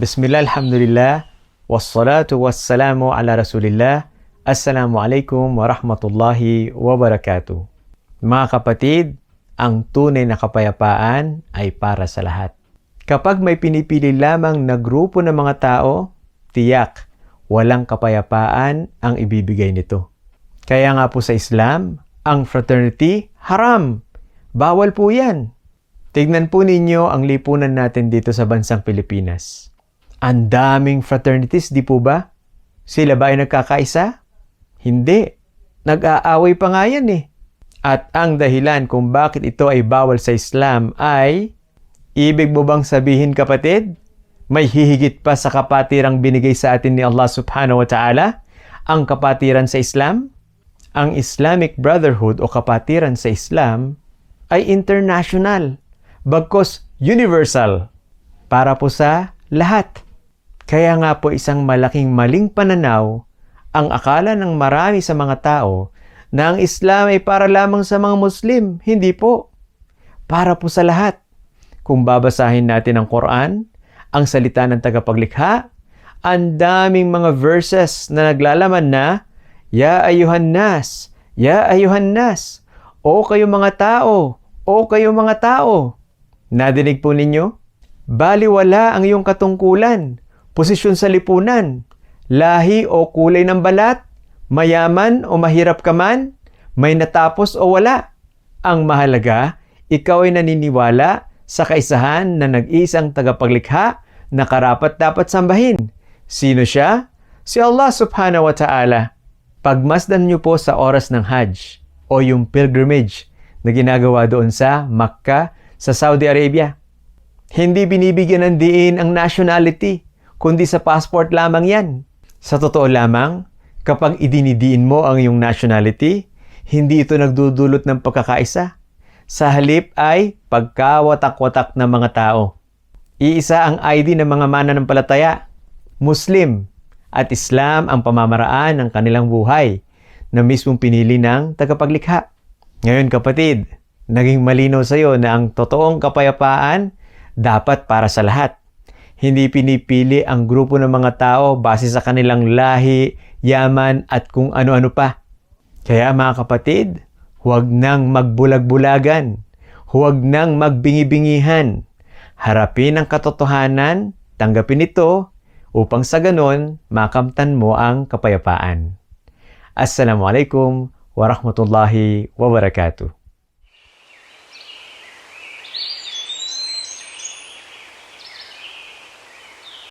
Bismillah, alhamdulillah, wassalatu wassalamu ala rasulillah. Assalamualaikum warahmatullahi wabarakatuh. Mga kapatid, ang tunay na kapayapaan ay para sa lahat. Kapag may pinipili lamang na grupo ng mga tao, tiyak, walang kapayapaan ang ibibigay nito. Kaya nga po sa Islam, ang fraternity, haram. Bawal po yan. Tignan po ninyo ang lipunan natin dito sa bansang Pilipinas. Ang daming fraternities, di po ba? Sila ba ay nagkakaisa? Hindi. Nag-aaway pa nga yan eh. At ang dahilan kung bakit ito ay bawal sa Islam ay, ibig mo bang sabihin kapatid, may hihigit pa sa kapatirang binigay sa atin ni Allah subhanahu wa ta'ala, ang kapatiran sa Islam? Ang Islamic Brotherhood o kapatiran sa Islam ay international, bagkos universal, para po sa lahat. Kaya nga po isang malaking maling pananaw ang akala ng marami sa mga tao na ang Islam ay para lamang sa mga Muslim. Hindi po. Para po sa lahat. Kung babasahin natin ang Quran, ang salita ng tagapaglikha, ang daming mga verses na naglalaman na, Ya ayuhan nas, Ya ayuhan nas, O kayo mga tao, O kayo mga tao. Nadinig po ninyo? Baliwala ang iyong katungkulan, posisyon sa lipunan, lahi o kulay ng balat, mayaman o mahirap ka man, may natapos o wala. Ang mahalaga, ikaw ay naniniwala sa kaisahan na nag-iisang tagapaglikha na karapat dapat sambahin. Sino siya? Si Allah subhanahu wa ta'ala. Pagmasdan niyo po sa oras ng Hajj o yung pilgrimage na ginagawa doon sa Makkah sa Saudi Arabia. Hindi binibigyan ng diin ang nationality, kundi sa passport lamang yan. Sa totoo lamang, kapag idinidiin mo ang iyong nationality, hindi ito nagdudulot ng pagkakaisa. Sa halip ay pagkawatak-watak ng mga tao. Iisa ang ID ng mga mananampalataya, Muslim, at Islam ang pamamaraan ng kanilang buhay na mismong pinili ng tagapaglikha. Ngayon kapatid, naging malinaw sa iyo na ang totoong kapayapaan dapat para sa lahat. Hindi pinipili ang grupo ng mga tao base sa kanilang lahi, yaman at kung ano-ano pa. Kaya mga kapatid, huwag nang magbulag-bulagan. Huwag nang magbingi-bingihan. Harapin ang katotohanan, tanggapin ito, upang sa ganon makamtan mo ang kapayapaan. Assalamualaikum warahmatullahi wabarakatuh.